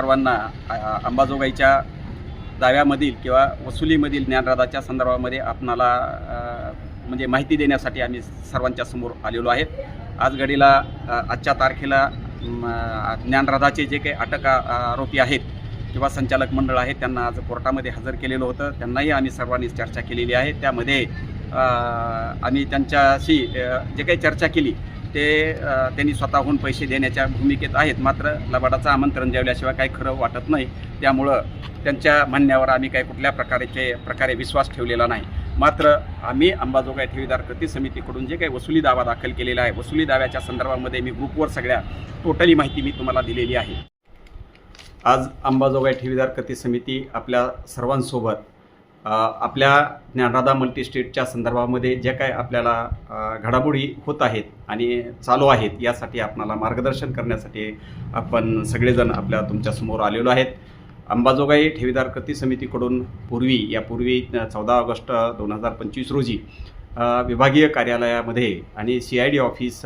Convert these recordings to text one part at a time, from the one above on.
सर्वांना अंबाजोगाईच्या दाव्यामधील किंवा वसुलीमधील ज्ञानराधाच्या संदर्भामध्ये आपणाला म्हणजे माहिती देण्यासाठी आम्ही सर्वांच्या समोर आलेलो आहेत आज घडीला आजच्या तारखेला ज्ञानराजाचे ज्ञानराधाचे जे काही अटक आरोपी आहेत किंवा संचालक मंडळ आहे त्यांना आज कोर्टामध्ये हजर केलेलं होतं. त्यांनाही आम्ही सर्वांनी चर्चा केलेली आहे. त्यामध्ये आम्ही त्यांच्याशी जे काही चर्चा केली ते त्यांनी स्वतःहून पैसे देण्याच्या भूमिकेत आहेत. मात्र लबाडाचं आमंत्रण जेवल्याशिवाय काही खरं वाटत नाही त्यामुळं त्यांच्या म्हणण्यावर आम्ही काही कुठल्या प्रकारचे प्रकारे विश्वास ठेवलेला नाही. मात्र आम्ही अंबाजोगाई ठेवीदार कृती समितीकडून जे काही वसुली दावा दाखल केलेला आहे वसुली दाव्याच्या संदर्भामध्ये मी ग्रुपवर सगळ्या टोटली माहिती मी तुम्हाला दिलेली आहे. आज अंबाजोगाई ठेवीदार कृती समिती आपल्या सर्वांसोबत आपल्या ज्ञानराधा मल्टीस्टेटच्या संदर्भामध्ये ज्या काय आपल्याला घडामोडी होत आहेत आणि चालू आहेत यासाठी आपणाला मार्गदर्शन करण्यासाठी आपण सगळेजण आपल्या तुमच्यासमोर आलेलो आहेत. अंबाजोगाई ठेवीदार कृती समितीकडून पूर्वी यापूर्वी चौदा ऑगस्ट दोन हजार पंचवीस रोजी विभागीय कार्यालयामध्ये आणि सी आय डी ऑफिस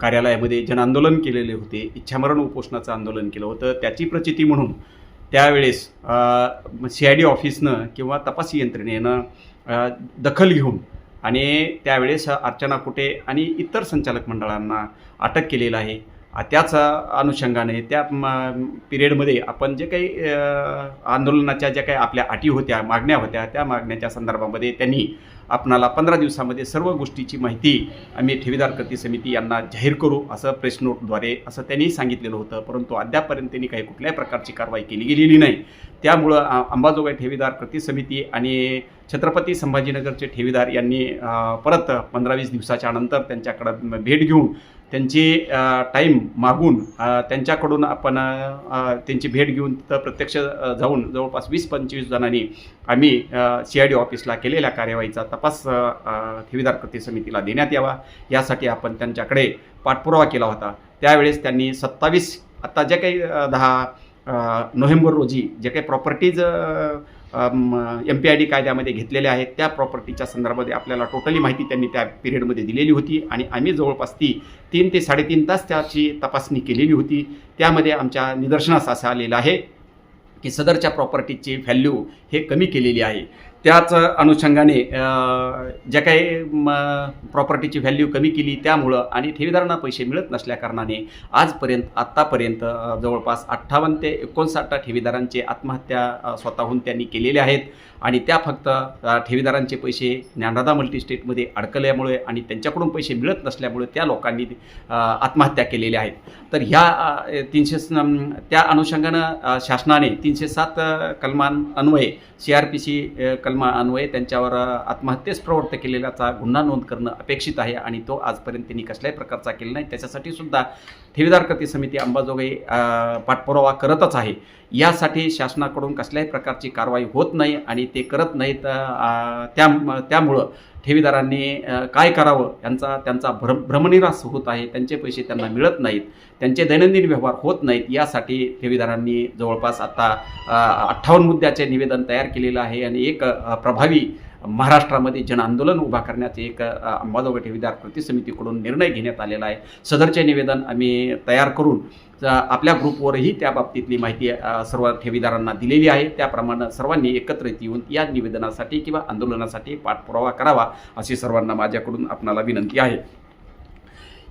कार्यालयामध्ये जनआंदोलन केलेले होते. इच्छामरण उपोषणाचं आंदोलन केलं होतं. त्याची प्रचिती म्हणून त्यावेळेस सी आय डी ऑफिसनं किंवा तपास यंत्रणेनं दखल घेऊन आणि त्यावेळेस अर्चना कुटे आणि इतर संचालक मंडळांना अटक केलेलं आहे. त्याच अनुषंगाने त्या पिरियडमध्ये आपण जे काही आंदोलनाच्या ज्या काही आपल्या अटी होत्या मागण्या होत्या त्या मागण्याच्या संदर्भामध्ये त्यांनी आपणाला पंधरा दिवसामध्ये सर्व गोष्टीची माहिती आम्ही ठेवीदार कृती समिती यांना जाहीर करू असं प्रेस नोटद्वारे असं त्यांनी सांगितलेलं होतं. परंतु अद्यापपर्यंत त्यांनी काही कुठल्याही प्रकारची कारवाई केली गेलेली नाही. त्यामुळं अंबाजोगाई ठेवीदार कृती समिती आणि छत्रपती संभाजीनगरचे ठेवीदार यांनी परत पंधरा वीस दिवसाच्या नंतर त्यांच्याकडं भेट घेऊन त्यांची टाईम मागून त्यांच्याकडून आपण त्यांची भेट घेऊन तर प्रत्यक्ष जाऊन जवळपास वीस पंचवीस जणांनी आम्ही सी आय डी ऑफिसला केलेल्या कार्यवाहीचा तपास ठेवीदार कृती समितीला देण्यात यावा. यासाठी आपण त्यांच्याकडे पाठपुरावा केला होता. त्यावेळेस त्यांनी सत्तावीस आत्ता जे काही दहा नोव्हेंबर रोजी जे काही properties M P I D कायद्यामध्ये घेतलेल्या आहेत. त्या प्रॉपर्टीच्या संदर्भामध्ये आपल्याला टोटली माहिती त्यांनी त्या पिरियडमध्ये दिलेली होती आणि आम्ही जवळपास ती तीन ते साडेतीन तास त्याची तपासणी केलेली होती. त्यामध्ये आमच्या निदर्शनास असं आलेलं आहे की सदरच्या प्रॉपर्टीची व्हॅल्यू हे कमी केलेली आहे. त्याच अनुषंगाने ज्या काही म, प्रॉपर्टीची व्हॅल्यू कमी केली त्यामुळं आणि ठेवीदारांना पैसे मिळत नसल्याकारणाने आजपर्यंत आत्तापर्यंत जवळपास अठ्ठावन्न ते एकोणसाठ ठेवीदारांचे आत्महत्या स्वतःहून त्यांनी केलेल्या आहेत. आणि त्या फक्त ठेवीदारांचे पैसे ज्ञानराधा मल्टीस्टेटमध्ये अडकल्यामुळे आणि त्यांच्याकडून पैसे मिळत नसल्यामुळे त्या लोकांनी आत्महत्या केलेल्या आहेत. तर ह्या तीनशे त्या अनुषंगानं शासनाने तीनशे सात कलमान अन्वये सी आर पी सी कलमा अन्वये त्यांच्यावर आत्महत्येस प्रवृत्त केलेल्याचा गुन्हा नोंद करणं अपेक्षित आहे आणि तो आजपर्यंत त्यांनी कसल्याही प्रकारचा केला नाही. त्याच्यासाठी सुद्धा ठेवीदार कृती समिती अंबाजोगाई पाठपुरावा करतच आहे. यासाठी शासनाकडून कसल्याही प्रकारची कारवाई होत नाही आणि ते करत नाहीत त्या त्यामुळं ठेवीदारांनी काय करावं यांचा त्यांचा भ्रम भ्रमनिरास होत आहे. त्यांचे पैसे त्यांना मिळत नाहीत. त्यांचे दैनंदिन व्यवहार होत नाहीत. यासाठी ठेवीदारांनी जवळपास आता अठ्ठावन्न मुद्द्याचे निवेदन तयार केलेलं आहे आणि एक प्रभावी महाराष्ट्रामध्ये जनआंदोलन उभा करण्याचे एक अ, अंबाजोगाई ठेवीदार कृती समितीकडून निर्णय घेण्यात आलेला आहे. सदरचे निवेदन आम्ही तयार करून आपल्या ग्रुपवरही त्या बाबतीतली माहिती सर्व ठेवीदारांना दिलेली आहे. त्याप्रमाणे सर्वांनी एकत्रित येऊन या निवेदनासाठी किंवा आंदोलनासाठी पाठपुरावा करावा अशी सर्वांना माझ्याकडून आपणाला विनंती आहे.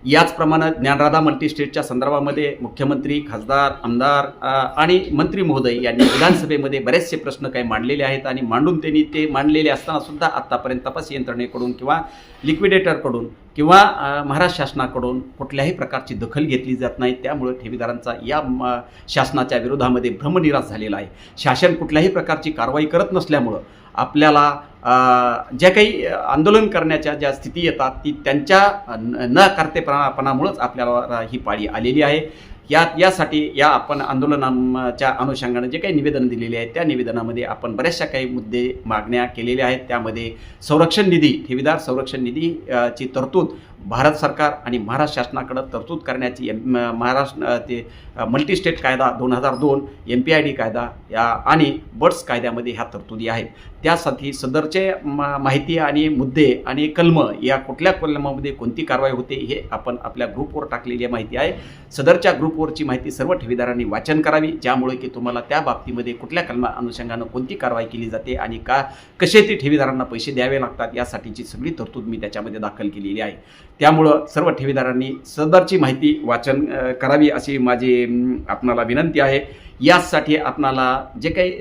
याचप्रमाणे ज्ञानराधा मल्टीस्टेटच्या संदर्भामध्ये मुख्यमंत्री खासदार आमदार आणि मंत्री महोदय यांनी विधानसभेमध्ये बरेचसे प्रश्न काही मांडलेले आहेत आणि मांडून त्यांनी ते मांडलेले असताना सुद्धा आत्तापर्यंत तपास यंत्रणेकडून किंवा लिक्विडेटरकडून किंवा महाराष्ट्र शासनाकडून कुठल्याही प्रकारची दखल घेतली जात नाही. त्यामुळे ठेवीदारांचा या शासनाच्या विरोधामध्ये भ्रमनिराश झालेला आहे. शासन कुठल्याही प्रकारची कारवाई करत नसल्यामुळं आपल्याला ज्या काही आंदोलन करण्याच्या ज्या स्थिती येतात ती त्यांच्या न न करतेपणामुळंच आपल्याला ही पाळी आलेली आहे. या यासाठी या आपण आंदोलनाच्या अनुषंगाने जे काही निवेदन दिलेले आहेत त्या निवेदनामध्ये आपण बऱ्याचशा काही मुद्दे मागण्या केलेल्या आहेत. त्यामध्ये संरक्षण निधी ठेवीदार संरक्षण निधी ची तरतूद भारत सरकार आणि महाराष्ट्र शासनाकडं तरतूद करण्याची एम महाराष्ट्र ते ते मल्टीस्टेट कायदा दोन हजार दोन एम पी आय डी कायदा या आणि बर्ड्स कायद्यामध्ये ह्या तरतुदी आहेत. त्यासाठी सदरचे मा माहिती आणि मुद्दे आणि कलम या कुठल्या कलमामध्ये कोणती कारवाई होते हे आपण आपल्या ग्रुपवर टाकलेली माहिती आहे. सदरच्या ग्रुपवरची माहिती सर्व ठेवीदारांनी वाचन करावी ज्यामुळे की तुम्हाला त्या बाबतीमध्ये कुठल्या कलमा अनुषंगानं कोणती कारवाई केली जाते आणि का कसे ते ठेवीदारांना पैसे द्यावे लागतात यासाठीची सगळी तरतूद मी त्याच्यामध्ये दाखल केलेली आहे. त्यामुळं सर्व ठेवीदारांनी सदरची माहिती वाचन करावी अशी माझी आपणाला विनंती आहे. यासाठी आपणाला जे काही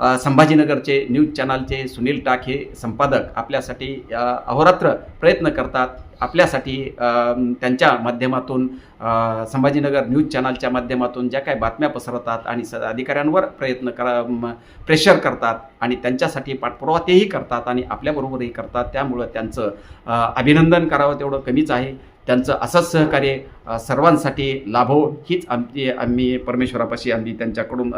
संभाजीनगरचे न्यूज चॅनलचे सुनील टाक हे संपादक आपल्यासाठी अहोरात्र प्रयत्न करतात. आपल्यासाठी त्यांच्या माध्यमातून संभाजीनगर न्यूज चॅनलच्या माध्यमातून ज्या काही बातम्या पसरवतात आणि स अधिकाऱ्यांवर प्रयत्न करा प्रेशर करतात आणि त्यांच्यासाठी पाठपुरावा तेही करतात आणि आपल्याबरोबरही करतात. त्यामुळं त्यांचं अभिनंदन करावं तेवढं कमीच आहे. त्यांचं असंच सहकार्य सर्वांसाठी लाभो हीच आमची आम्ही परमेश्वरापाशी आम्ही त्यांच्याकडून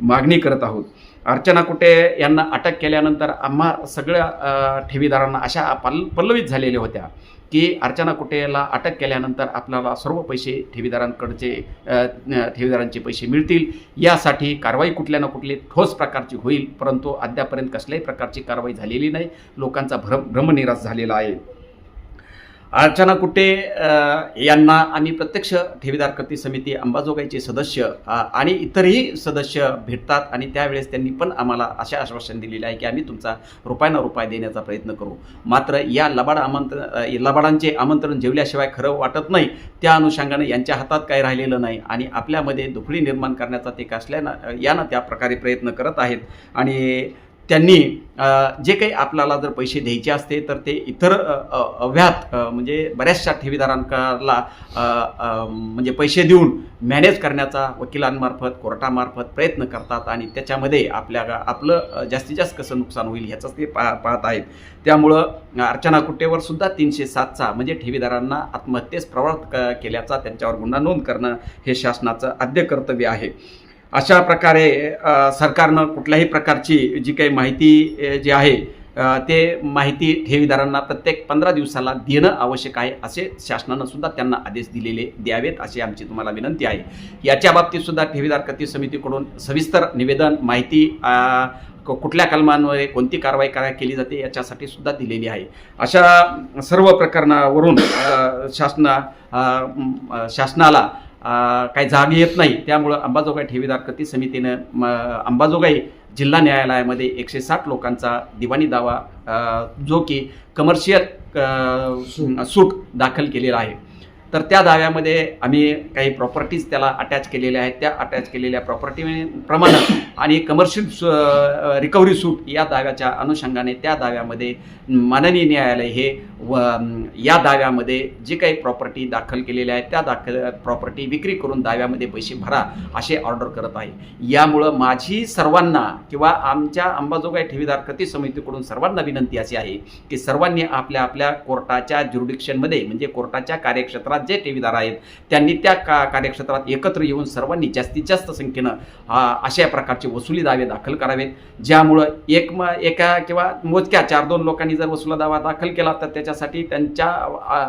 मागणी करत आहोत. अर्चना कुटे यांना अटक केल्यानंतर आम्हा सगळ्या ठेवीदारांना अशा पल पल्लवित झालेल्या होत्या की अर्चना कुटेला अटक केल्यानंतर आपल्याला सर्व पैसे ठेवीदारांकडचे ठेवीदारांचे पैसे मिळतील. यासाठी कारवाई कुठल्या ना कुठली ठोस प्रकारची होईल परंतु अद्यापर्यंत कसल्याही प्रकारची कारवाई झालेली नाही. लोकांचा भ्रम भ्रमनिराश झालेला आहे. अर्चना कुटे यांना आम्ही प्रत्यक्ष ठेवीदार कृती समिती अंबाजोगाईचे सदस्य आणि इतरही सदस्य भेटतात आणि त्यावेळेस त्यांनी पण आम्हाला अशा आश्वासन दिलेले आहे की आम्ही तुमचा रुपयाना रुपये देण्याचा प्रयत्न करू. मात्र या लबाड आमंत्रण लबाडांचे आमंत्रण जेवल्याशिवाय खरं वाटत नाही त्या अनुषंगाने यांच्या हातात काही राहिलेलं नाही आणि आपल्यामध्ये दुखडी निर्माण करण्याचा ते कसल्यानं यानं त्या प्रकारे प्रयत्न करत आहेत. आणि त्यांनी जे काही आपल्याला जर पैसे द्यायचे असते तर ते इतर अव्यात म्हणजे बऱ्याचशा ठेवीदारांना म्हणजे पैसे देऊन मॅनेज करण्याचा वकिलांमार्फत कोर्टामार्फत प्रयत्न करतात आणि त्याच्यामध्ये आपल्या आपलं जास्तीत जास्त कसं नुकसान होईल ह्याचंच ते पा पाहत आहेत. त्यामुळं अर्चना कुट्टेवर सुद्धा तीनशे सातचा म्हणजे ठेवीदारांना आत्महत्येस प्रवृत्त क केल्याचा त्यांच्यावर गुन्हा नोंद करणं हे शासनाचं आद्य कर्तव्य आहे. अशा प्रकारे सरकारनं कुठल्याही प्रकारची जी काही माहिती जी आहे ते माहिती ठेवीदारांना प्रत्येक पंधरा दिवसाला देणं आवश्यक आहे असे शासनानं सुद्धा त्यांना आदेश दिलेले द्यावेत अशी आमची तुम्हाला विनंती आहे. याच्या बाबतीत सुद्धा ठेवीदार कृती समितीकडून सविस्तर निवेदन माहिती कुठल्या कलमांवर कोणती कारवाई करा केली जाते याच्यासाठी सुद्धा दिलेली आहे. अशा सर्व प्रकरणावरून शासना शासनाला काही जाग येत नाही. त्यामुळं अंबाजोगाई ठेवीदार कृती समितीनं म, अंबाजोगाई जिल्हा न्यायालयामध्ये एकशे साठ लोकांचा दिवाणी दावा जो की कमर्शियल सूट दाखल केलेला आहे. तर त्या दाव्यामध्ये आम्ही काही प्रॉपर्टीज त्याला अटॅच केलेल्या आहेत. त्या अटॅच केलेल्या प्रॉपर्टी प्रमाणे आणि कमर्शियल रिकव्हरी सूट या दाव्याच्या अनुषंगाने त्या दाव्यामध्ये माननीय न्यायालय हे व या दाव्यामध्ये जे काही प्रॉपर्टी दाखल केलेल्या आहेत त्या दाखल प्रॉपर्टी विक्री करून दाव्यामध्ये पैसे भरा असे ऑर्डर करत आहे. यामुळं माझी सर्वांना किंवा आमच्या अंबाजोगाई ठेवीदार कृती समितीकडून सर्वांना विनंती अशी आहे की सर्वांनी आपल्या आपल्या कोर्टाच्या ज्युरिडिक्शनमध्ये म्हणजे कोर्टाच्या कार्यक्षेत्रात जे ठेवीदार आहेत. त्यांनी त्या का कार्यक्षेत्रात एकत्र येऊन सर्वांनी जास्तीत जास्त संख्येनं अशा प्रकारचे वसुली दावे दाखल करावेत. ज्यामुळं एक म एका किंवा मोजक्या चार दोन लोकांनी जर वसुला दावा दाखल केला तर त्याच्यासाठी त्यांच्या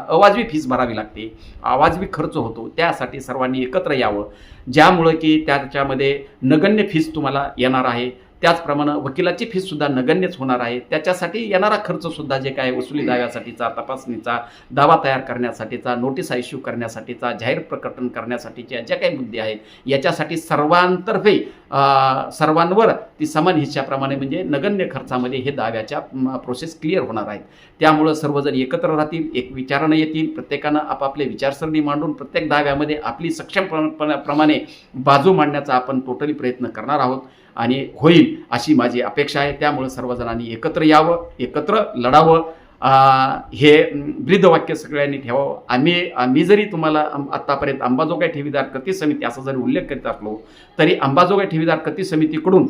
अवाजवी फीस भरावी लागते. अवाजवी खर्च होतो. त्यासाठी सर्वांनी एकत्र यावं. ज्यामुळं की त्याच्यामध्ये नगण्य फीस तुम्हाला येणार आहे. त्याचप्रमाणे वकिलाची फीससुद्धा नगण्यच होणार आहे. त्याच्यासाठी येणारा खर्चसुद्धा जे काय वसुली दाव्यासाठीचा तपासणीचा दावा तयार करण्यासाठीचा नोटीस इश्यू करण्यासाठीचा जाहीर प्रकटन करण्यासाठीच्या ज्या काही मुद्दे आहेत याच्यासाठी सर्वांतर्फे सर्वांवर ती समान हिश्श्याप्रमाणे म्हणजे नगण्य खर्चामध्ये हे दाव्याच्या प्रोसेस क्लिअर होणार आहेत. त्यामुळं सर्वजण एकत्र राहतील एक विचारानं येतील प्रत्येकानं आपापले विचारसरणी मांडून प्रत्येक दाव्यामध्ये आपली सक्षम प्र- प्रमाणे बाजू मांडण्याचा आपण टोटली प्रयत्न करणार आहोत आणि होईल अशी माझी अपेक्षा आहे. त्यामुळं सर्वजणांनी एकत्र यावं एकत्र लढावं हे ब्रीदवाक्य सगळ्यांनी ठेवावं. आम्ही आम्ही जरी तुम्हाला आत्तापर्यंत अंबाजोगाई ठेवीदार कृती समिती असा जरी उल्लेख करीत असलो तरी अंबाजोगाई ठेवीदार कृती समितीकडून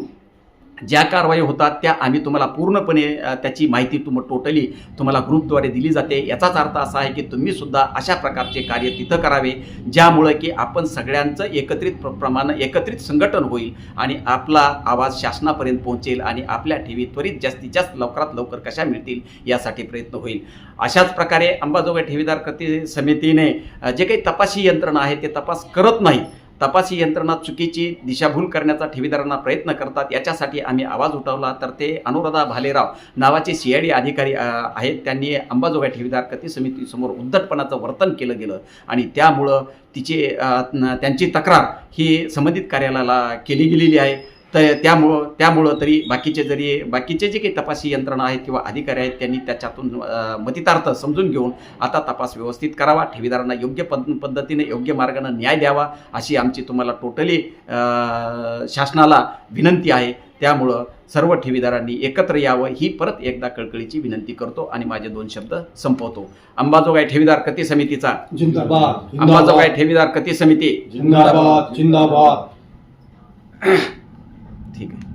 ज्या कारवाई होतात त्या आम्ही तुम्हाला पूर्णपणे त्याची माहिती तुम टोटली तुम्हाला ग्रुपद्वारे दिली जाते. याचाच अर्थ असा आहे की तुम्ही सुद्धा अशा प्रकारचे कार्य तिथं करावे ज्यामुळं की आपण सगळ्यांचं एकत्रित प्र प्रमाण एकत्रित संघटन होईल आणि आपला आवाज शासनापर्यंत पोहोचेल आणि आपल्या ठेवी त्वरित जास्तीत जास्त लवकरात लवकर कशा मिळतील यासाठी प्रयत्न होईल. अशाच प्रकारे अंबाजोगाई ठेवीदार कृती समितीने जे काही तपासी यंत्रणा आहे ते तपास करत नाही. तपासी यंत्रणा चुकीची दिशाभूल करण्याचा ठेवीदारांना प्रयत्न करतात याच्यासाठी आम्ही आवाज उठवला. तर ते अनुराधा भालेराव नावाचे सी आय डी अधिकारी आहेत. त्यांनी अंबाजोगाई ठेवीदार कती समितीसमोर उद्धटपणाचं वर्तन केलं गेलं आणि त्यामुळं तिचे त्यांची तक्रार ही संबंधित कार्यालयाला केली गेलेली आहे. तर त्यामुळं त्यामुळं तरी बाकीचे जरी बाकीचे जे काही तपासी यंत्रणा आहेत किंवा अधिकारी आहेत त्यांनी त्याच्यातून मतितार्थ समजून घेऊन आता तपास व्यवस्थित करावा ठेवीदारांना योग्य पद पद्धतीने योग्य मार्गाने न्याय द्यावा अशी आमची तुम्हाला टोटली शासनाला विनंती आहे. त्यामुळं सर्व ठेवीदारांनी एकत्र यावं ही परत एकदा कळकळीची विनंती करतो आणि माझे दोन शब्द संपवतो. अंबाजोगाई ठेवीदार कती समितीचा? अंबाजोगाई ठेवीदार कती समिती? जिंदाबाद. जिंदाबाद. ठीक आहे